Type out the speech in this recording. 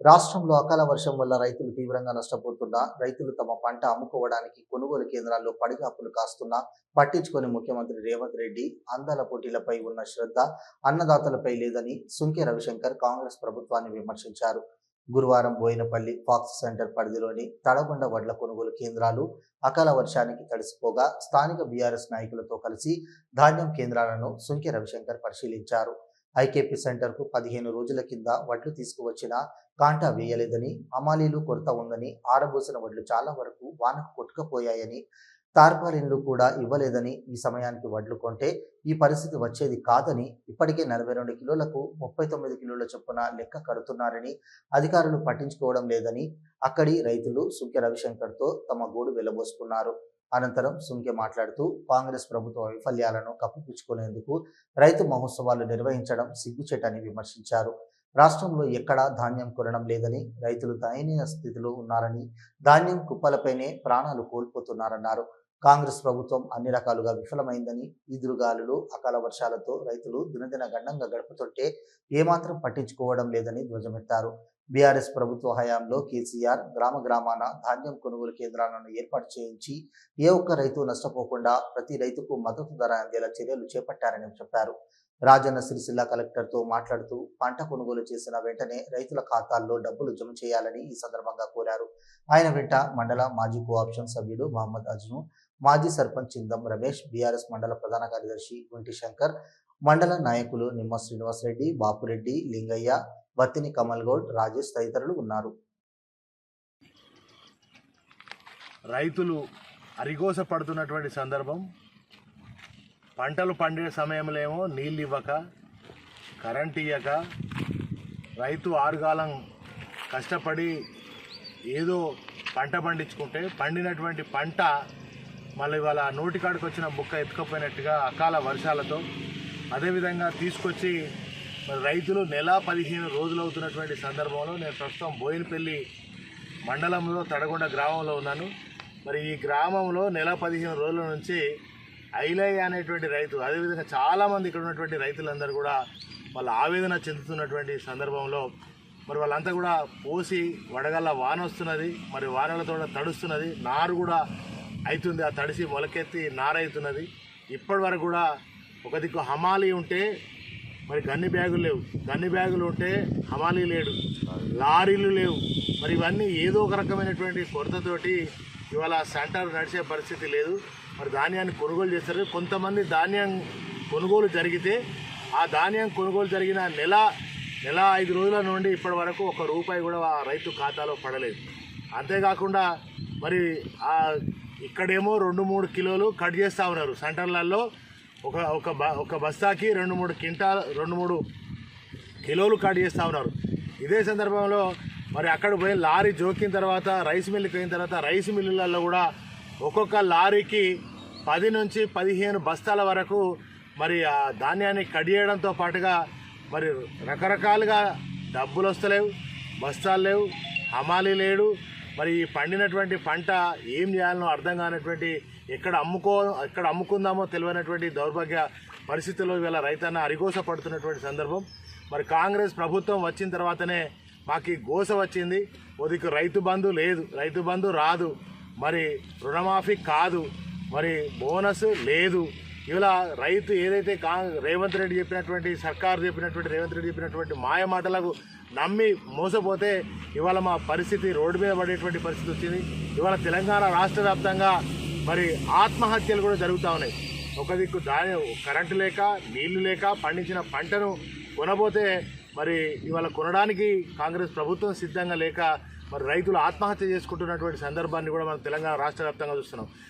రాష్ట్రంలో అకాల వర్షం వల్ల రైతులు తీవ్రంగా నష్టపోతున్నా రైతులు తమ పంట అమ్ముకోవడానికి కొనుగోలు కేంద్రాల్లో పడిగాపులు కాస్తున్నా పట్టించుకొని ముఖ్యమంత్రి రేవంత్ రెడ్డి అందాల పోటీలపై ఉన్న శ్రద్ధ అన్నదాతలపై లేదని సుంకె రవిశంకర్ కాంగ్రెస్ ప్రభుత్వాన్ని విమర్శించారు. గురువారం బోయినపల్లి ఫాక్స్ సెంటర్ పరిధిలోని తడగొండ వడ్ల కొనుగోలు కేంద్రాలు అకాల వర్షానికి తడిసిపోగా స్థానిక బీఆర్ఎస్ నాయకులతో కలిసి ధాన్యం కేంద్రాలను సుంకె రవిశంకర్ పరిశీలించారు. ఐకేపీ సెంటర్కు పదిహేను రోజుల కింద వడ్లు తీసుకువచ్చిన కాంటా వేయలేదని హమాలీలు కొరత ఉందని ఆరబోసిన వడ్లు చాలా వరకు వానకు కొట్టుకుపోయాయని తార్పాలిన్లు కూడా ఇవ్వలేదని ఈ సమయానికి వడ్లు కొంటే ఈ పరిస్థితి వచ్చేది కాదని ఇప్పటికే నలభై రెండు కిలోలకు ముప్పై తొమ్మిది కిలోల చొప్పున లెక్క కడుతున్నారని అధికారులు పట్టించుకోవడం లేదని అక్కడి రైతులు సుంకె రవిశంకర్తో తమ గోడు వెళ్ళబోసుకున్నారు. అనంతరం సుంకె మాట్లాడుతూ కాంగ్రెస్ ప్రభుత్వ వైఫల్యాలను కప్పిపుచ్చుకునేందుకు రైతు మహోత్సవాలు నిర్వహించడం సిగ్గుచేటని విమర్శించారు. రాష్ట్రంలో ఎక్కడా ధాన్యం కొనడం లేదని రైతులు దయనీయ స్థితిలో ఉన్నారని ధాన్యం కుప్పలపైనే ప్రాణాలు కోల్పోతున్నారన్నారు. కాంగ్రెస్ ప్రభుత్వం అన్ని రకాలుగా విఫలమైందని ఈదురుగాలులు అకాల వర్షాలతో రైతులు దినదిన గండంగా గడుపుతుంటే ఏమాత్రం పట్టించుకోవడం లేదని ధ్వజమెత్తారు. బీఆర్ఎస్ ప్రభుత్వ హయాంలో కేసీఆర్ గ్రామ గ్రామాన ధాన్యం కొనుగోలు కేంద్రాలను ఏర్పాటు చేయించి ఏ ఒక్క రైతు నష్టపోకుండా ప్రతి రైతుకు మద్దతు ధర అందేలా చర్యలు చేపట్టారని చెప్పారు. రాజన్న సిరిసిల్ల కలెక్టర్తో మాట్లాడుతూ పంట కొనుగోలు చేసిన వెంటనే రైతుల ఖాతాల్లో డబ్బులు జమ చేయాలని ఈ సందర్భంగా కోరారు. ఆయన వెంట మండల మాజీ కోఆప్షన్ సభ్యుడు మహమ్మద్ అజ్ను మాజీ సర్పంచ్ చిందం రమేష్ బీఆర్ఎస్ మండల ప్రధాన కార్యదర్శి గుంటి శంకర్ మండల నాయకులు నిమ్మ శ్రీనివాసరెడ్డి బాపురెడ్డి లింగయ్య వత్తిని కమల్ గౌడ్ రాజేష్ తదితరులు ఉన్నారు. రైతులు అరిగోస పడుతున్నటువంటి సందర్భం. పంటలు పండే సమయంలో ఏమో నీళ్ళు ఇవ్వక కరెంట్ ఇవ్వక రైతు ఆరుగాలం కష్టపడి ఏదో పంట పండించుకుంటే పండినటువంటి పంట మళ్ళీ ఇవాళ నోటికాడికి వచ్చిన బుక్క ఎత్తుకపోయినట్టుగా అకాల వర్షాలతో అదేవిధంగా తీసుకొచ్చి మరి రైతులు నెల పదిహేను రోజులు అవుతున్నటువంటి సందర్భంలో నేను ప్రస్తుతం బోయినపల్లి మండలంలో తడగొండ గ్రామంలో ఉన్నాను. మరి ఈ గ్రామంలో నెల పదిహేను రోజుల నుంచి ఐలయ్య అనేటువంటి రైతు అదేవిధంగా చాలామంది ఇక్కడ ఉన్నటువంటి రైతులందరూ కూడా వాళ్ళ ఆవేదన చెందుతున్నటువంటి సందర్భంలో మరి వాళ్ళంతా కూడా పోసి వడగల్ల వాన వస్తున్నది మరి వానలతో తడుస్తున్నది నారు కూడా అవుతుంది. ఆ తడిసి మొలకెత్తి నారైతున్నది ఇప్పటి వరకు కూడా ఒక దిక్కు హమాలి ఉంటే మరి గన్ని బ్యాగులు లేవు. గన్ని బ్యాగులు ఉంటే హమాలీ లేడు. లారీలు లేవు. మరి ఇవన్నీ ఏదో ఒక రకమైనటువంటి కొరతతోటి ఇవాళ సెంటర్ నడిచే పరిస్థితి లేదు. మరి ధాన్యాన్ని కొనుగోలు చేస్తారు. కొంతమంది ధాన్యం కొనుగోలు జరిగితే ఆ ధాన్యం కొనుగోలు జరిగిన నెల నెల ఐదు రోజుల నుండి ఇప్పటి వరకు ఒక రూపాయి కూడా ఆ రైతు ఖాతాలో పడలేదు. అంతేకాకుండా మరి ఆ ఇక్కడేమో రెండు మూడు కిలోలు కట్ చేస్తూ ఉన్నారు. సెంటర్లలో ఒక ఒక బ ఒక బస్తాకి రెండు మూడు క్వింటాల్ రెండు మూడు కిలోలు కట్ చేస్తూ ఉన్నారు. ఇదే సందర్భంలో మరి అక్కడ పోయి లారీ జోకిన తర్వాత రైస్ మిల్లుకి పోయిన తర్వాత రైస్ మిల్లులలో కూడా ఒక్కొక్క లారీకి పది నుంచి పదిహేను బస్తాల వరకు మరి ఆ ధాన్యాన్ని కడియడంతో పాటుగా మరి రకరకాలుగా డబ్బులు వస్తలేవు బస్తాలు లేవు హమాలి లేడు మరి ఈ పండినటువంటి పంట ఏం చేయాలనో అర్థం కానటువంటి ఎక్కడ అమ్ముకో ఎక్కడ అమ్ముకుందామో తెలియనటువంటి దౌర్భాగ్య పరిస్థితుల్లో ఇవాళ రైతన్న అరిగోస పడుతున్నటువంటి సందర్భం. మరి కాంగ్రెస్ ప్రభుత్వం వచ్చిన తర్వాతనే మాకు గోస వచ్చింది. ఓదికు రైతు బంధు లేదు. రైతు బంధు రాదు. మరి రుణమాఫీ కాదు. మరి బోనస్ లేదు. ఇలా రైతు ఏదైతే కా రేవంత్ రెడ్డి చెప్పినటువంటి సర్కారు చెప్పినటువంటి రేవంత్ రెడ్డి చెప్పినటువంటి మాయ మాటలకు నమ్మి మోసపోతే ఇవాళ మా పరిస్థితి రోడ్డు మీద పడేటువంటి పరిస్థితి వచ్చింది. ఇవాళ తెలంగాణ రాష్ట్ర వ్యాప్తంగా మరి ఆత్మహత్యలు కూడా జరుగుతూ ఉన్నాయి. ఒక దిక్కు దాని కరెంటు లేక నీళ్ళు లేక పండించిన పంటను కొనబోతే మరి ఇవాళ కొనడానికి కాంగ్రెస్ ప్రభుత్వం సిద్ధంగా లేక మరి రైతులు ఆత్మహత్య చేసుకుంటున్నటువంటి సందర్భాన్ని కూడా మనం తెలంగాణ రాష్ట్ర వ్యాప్తంగా చూస్తున్నాం.